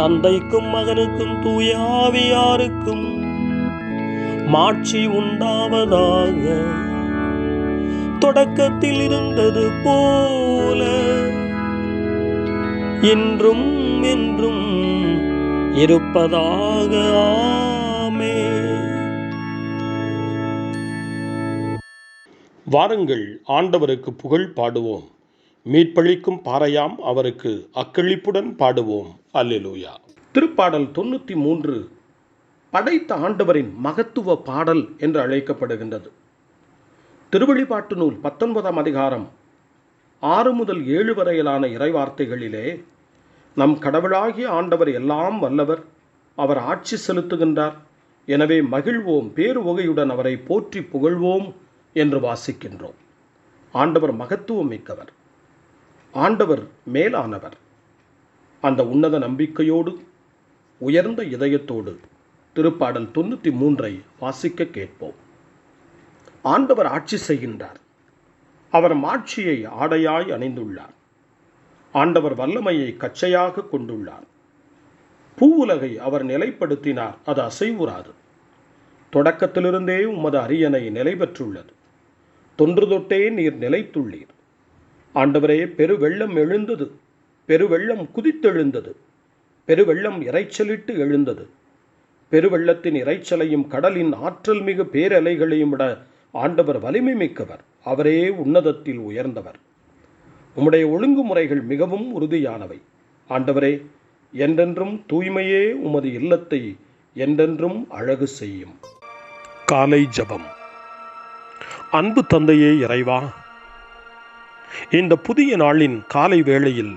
தந்தைக்கும் மகனுக்கும் தூயாவியாருக்கும் மாட்சி உண்டாவதாக. தொடக்கத்தில் இருந்தது போல இன்றும் என்றும் இருப்பதாக. ஆமே வாருங்கள் ஆண்டவருக்கு புகழ் பாடுவோம். மீட்பளிக்கும் பாறையாம் அவருக்கு அக்களிப்புடன் பாடுவோம். அல்லேலூயா. திருப்பாடல் தொண்ணூற்றி மூன்று படைத்த ஆண்டவரின் மகத்துவ பாடல் என்று அழைக்கப்படுகின்றது. திருவழிபாட்டு நூல் பத்தொன்பதாம் அதிகாரம் ஆறு முதல் ஏழு வரையிலான இறைவார்த்தைகளிலே நம் கடவுளாகிய ஆண்டவர் எல்லாம் வல்லவர் அவர் ஆட்சி செலுத்துகின்றார். எனவே மகிழ்வோம் பேரு வகையுடன் அவரை போற்றி புகழ்வோம் என்று வாசிக்கின்றோம். ஆண்டவர் மகத்துவம் மிக்கவர். ஆண்டவர் மேலானவர். அந்த உன்னத நம்பிக்கையோடு உயர்ந்த இதயத்தோடு திருப்பாடல் தொண்ணூற்றி மூன்றை வாசிக்க கேட்போம். ஆண்டவர் ஆட்சி செய்கின்றார். அவர் மாட்சியை ஆடையாய் அணிந்துள்ளார். ஆண்டவர் வல்லமையை கச்சையாக கொண்டுள்ளார். பூவுலகை அவர் நிலைப்படுத்தினார் அது அசைவுறாது. தொடக்கத்திலிருந்தே உமது அரியணை நிலை பெற்றுள்ளது. தொன்று தொட்டே நீர் நிலைத்துள்ளீர். ஆண்டவரே பெருவெள்ளம் எழுந்தது. பெருவெள்ளம் குதித்தெழுந்தது. பெருவெள்ளம் இறைச்சலிட்டு எழுந்தது. பெருவெள்ளத்தின் இரைச்சலையும் கடலின் ஆற்றல் மிகு பேரலைகளையும் விட ஆண்டவர் வலிமை மிக்கவர். அவரே உன்னதத்தில் உயர்ந்தவர். உம்முடைய ஒழுங்குமுறைகள் மிகவும் உறுதியானவை. ஆண்டவரே என்றென்றும் தூய்மையே உமது இல்லத்தை என்றென்றும் அழகு செய்யும். காலை ஜபம். அன்பு தந்தையே இறைவா இந்த புதிய நாளின் காலை வேளையில்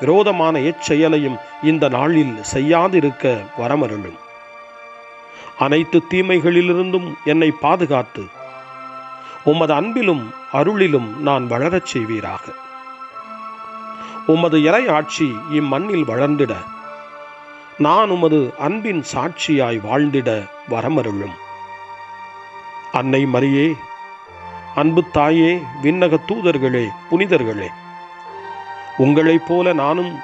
விரோதமான எச்செயலையும் இந்த நாளில் செய்யாதிருக்க வரமருளும். அனைத்து தீமைகளிலிருந்தும் என்னை பாதுகாத்து உமது அன்பிலும் அருளிலும் நான் வளரச் செய்வீராக. உமது இறை ஆட்சி இம்மண்ணில் வளர்ந்திட நான் உமது அன்பின் சாட்சியாய் வாழ்ந்திட வரமருளும். அன்னை மரியே அன்பு தாயே விண்ணக தூதர்களே புனிதர்களே உங்களைப் போல நானும்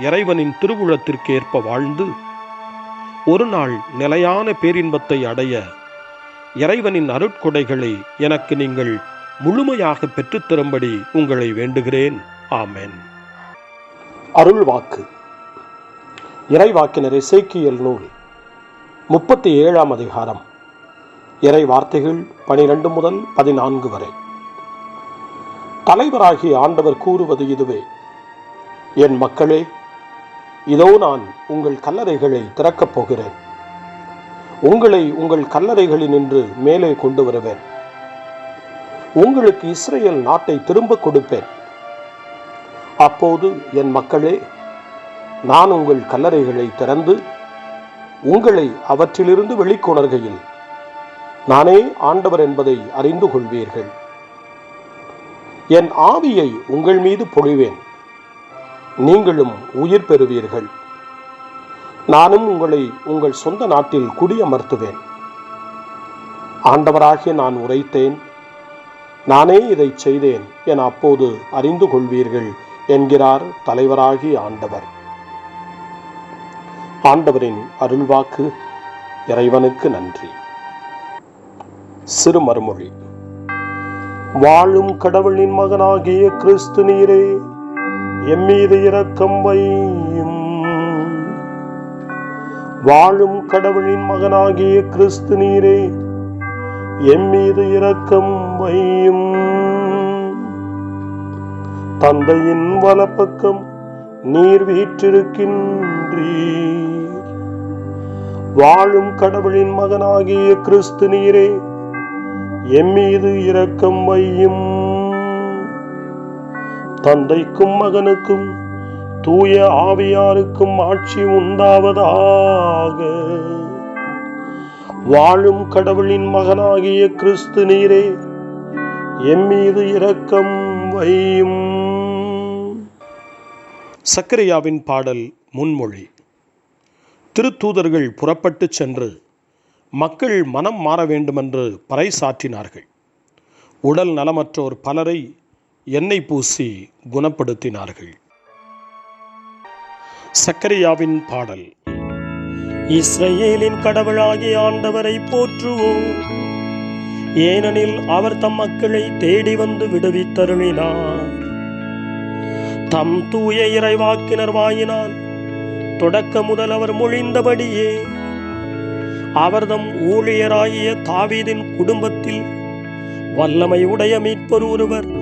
இறைவனின் திருவுளத்திற்கேற்ப வாழ்ந்து ஒரு நாள் நிலையான பேரின்பத்தை அடைய இறைவனின் அருட்கொடைகளை எனக்கு நீங்கள் முழுமையாக பெற்றுத்தரும்படி உங்களை வேண்டுகிறேன். ஆமேன். அருள் வாக்கு இறைவாக்கினர் இசைக்கியல் நூல் முப்பத்தி ஏழாம் அதிகாரம். இறை வார்த்தைகள் பனிரெண்டு முதல் பதினான்கு வரை. தலைவராகிய ஆண்டவர் கூறுவது இதுவே. என் மக்களே இதோ நான் உங்கள் கல்லறைகளை திறக்கப் போகிறேன். உங்களை உங்கள் கல்லறைகளினின்று மேலே கொண்டு வருவேன். உங்களுக்கு இஸ்ரேல் நாட்டை திரும்ப கொடுப்பேன். அப்போது என் மக்களே நான் உங்கள் கல்லறைகளை திறந்து உங்களை அவற்றிலிருந்து வெளிக்கொணர்கையில் நானே ஆண்டவர் என்பதை அறிந்து கொள்வீர்கள். என் ஆவியை உங்கள் மீது பொழிவேன். நீங்களும் உயிர் பெறுவீர்கள். நானும் உங்களை உங்கள் சொந்த நாட்டில் குடியமர்த்துவேன். ஆண்டவராகிய நான் உரைத்தேன். நானே இதை செய்தேன் என அப்போது அறிந்து கொள்வீர்கள் என்கிறார் தலைவராகி ஆண்டவர். ஆண்டவரின் அருள்வாக்கு இறைவனுக்கு நன்றி. சிறு மறுமொழி வாழும் கடவுளின் மகனாகிய கிறிஸ்து நீரே. எம்மீது இரக்கம் வையும். வாழும் கடவுளின் மகனாகிய கிறிஸ்து நீரே எம்மீது இரக்கம் வையும். தந்தையின் வலப்பக்கம் நீர் வீற்றிருக்கின்றீர். வாழும் கடவுளின் மகனாகிய கிறிஸ்து நீரே எம்மீது இரக்கம் வையும். தந்தைக்கும் மகனுக்கும் தூய ஆவியாருக்கும் ஆட்சி உண்டாவதாக. வாழும் கடவுளின் மகனாகிய கிறிஸ்து நீரே எம்மீது இரக்கம் வையும். சக்கரையாவின் பாடல் முன்மொழி. திருத்தூதர்கள் புறப்பட்டு சென்று மக்கள் மனம் மாற வேண்டுமென்று பறைசாற்றினார்கள். உடல் நலமற்றோர் பலரை எண்ணெய் பூசி குணப்படுத்தினார்கள். சக்கரியாவின் பாடல் இஸ்ரேலின் கடவுளாகிய ஆண்டவரை போற்றுவோம். ஏனெனில் அவர் தம் மக்களை தேடி வந்து விடுவித்தருளினார். தம் தூய இறைவாக்கினர் வாயினால் தொடக்க முதல் அவர் மொழிந்தபடியே அவர்தம் ஊழியராகிய தாவீதின் குடும்பத்தில் வல்லமை உடைய மீட்பர் ஒருவர்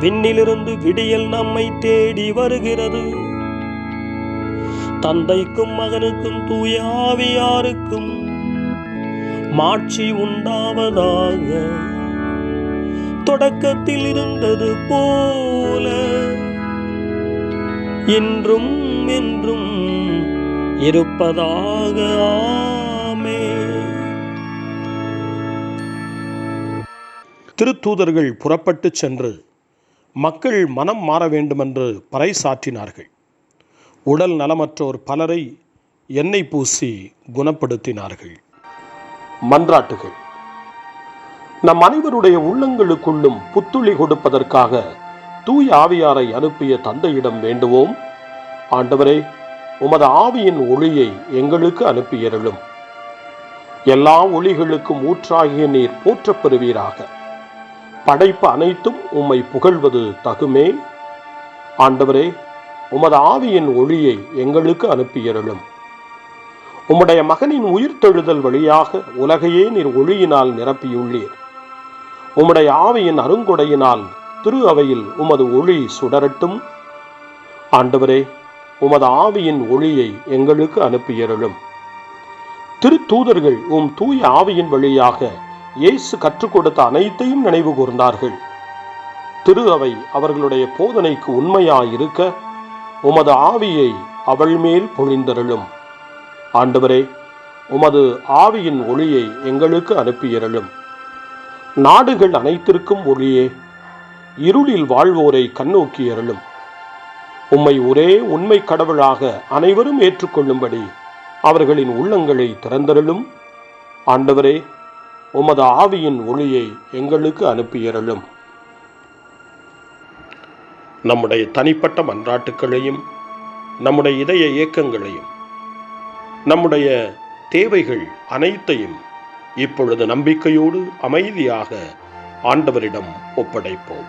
விண்ணிலிருந்து விடியல் நம்மை தேடி வருகிறது. தந்தைக்கும் மகனுக்கும் தூய ஆவியாருக்கும் மாட்சி உண்டாவதாக தொடக்கத்தில் இருந்தது போல. இன்றும் என்றும் இருப்பதாக ஆமே. திருத்தூதர்கள் புறப்பட்டு சென்று மக்கள் மனம் மாற வேண்டுமென்று பறைசாற்றினார்கள். உடல் நலமற்றோர் பலரை எண்ணெய் பூசி குணப்படுத்தினார்கள். மன்றாட்டுகள். நம் அனைவருடைய உள்ளங்களுக்குள்ளும் புத்துளி கொடுப்பதற்காக தூய் ஆவியாரை அனுப்பிய தந்தையிடம் வேண்டுவோம். ஆண்டவரே உமது ஆவியின் ஒளியை எங்களுக்கு அனுப்பியருளும். எல்லா ஒளிகளுக்கும் ஊற்றாகிய நீர் போற்றப் பெறுவீராக. படைப்பு அனைத்தும் உம்மை புகழ்வது தகுமே. ஆண்டவரே உமது ஆவியின் ஒளியை எங்களுக்கு அனுப்பியருளும். உம்முடைய மகனின் உயிர்த்தெழுதல் வழியாக உலகையே நீர் ஒளியினால் நிரப்பியுள்ளீர். உம்முடைய ஆவியின் அருங்கொடையினால் திரு அவையில் உமது ஒளி சுடரட்டும். ஆண்டவரே உமது ஆவியின் ஒளியை எங்களுக்கு அனுப்பியருளும். திருத்தூதர்கள் உம் தூய ஆவியின் வழியாக இயேசு கற்றுக் கொடுத்த அனைத்தையும் நினைவு கூர்ந்தார்கள். திரு அவை அவர்களுடைய போதனைக்கு உண்மையாயிருக்க உமது ஆவியை அவள் மேல் பொழிந்தருளும். ஆண்டவரே உமது ஆவியின் ஒளியை எங்களுக்கு அனுப்பியருளும். நாடுகள் அனைத்திற்கும் ஒளியே இருளில் வாழ்வோரை கண்ணோக்கியருளும். உம்மை ஒரே உண்மை கடவுளாக அனைவரும் ஏற்றுக்கொள்ளும்படி அவர்களின் உள்ளங்களை திறந்தருளும். ஆண்டவரே உமது ஆவியின் ஒளியை எங்களுக்கு அனுப்பியறலும் நம்முடைய தனிப்பட்ட மன்றாட்டுக்களையும் நம்முடைய இதய இயக்கங்களையும் நம்முடைய தேவைகள் அனைத்தையும் இப்பொழுது நம்பிக்கையோடு அமைதியாக ஆண்டவரிடம் ஒப்படைப்போம்.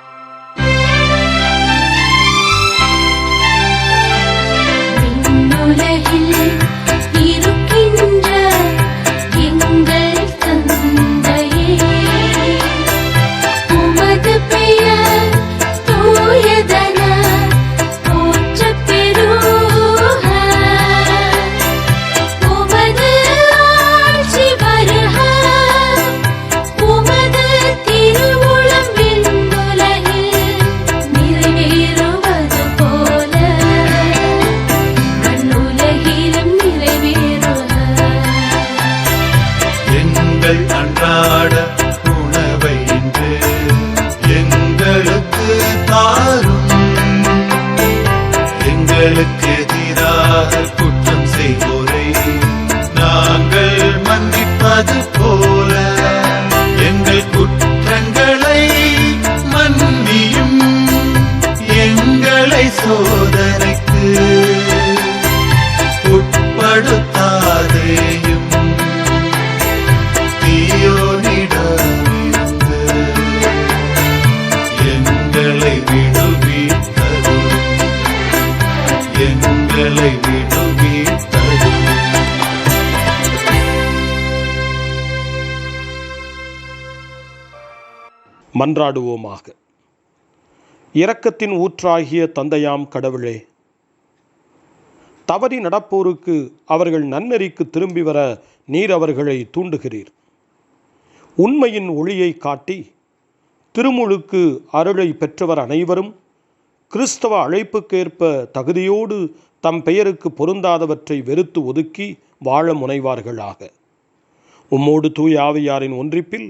மன்றாடுவோமாக. இரக்கத்தின் ஊற்றாகிய தந்தையாம் கடவுளே தவறி நடப்போருக்கு அவர்கள் நன்னெறிக்கு திரும்பி வர நீர் அவர்களை தூண்டுகிறீர். உண்மையின் ஒளியை காட்டி திருமுழுக்கு அருளை பெற்றவர் அனைவரும் கிறிஸ்தவ அழைப்புக்கேற்ப தகுதியோடு தம் பெயருக்கு பொருந்தாதவற்றை வெறுத்து ஒதுக்கி வாழ முனைவார்களாக. உம்மோடு தூய ஆவியாரின் ஒன்றிப்பில்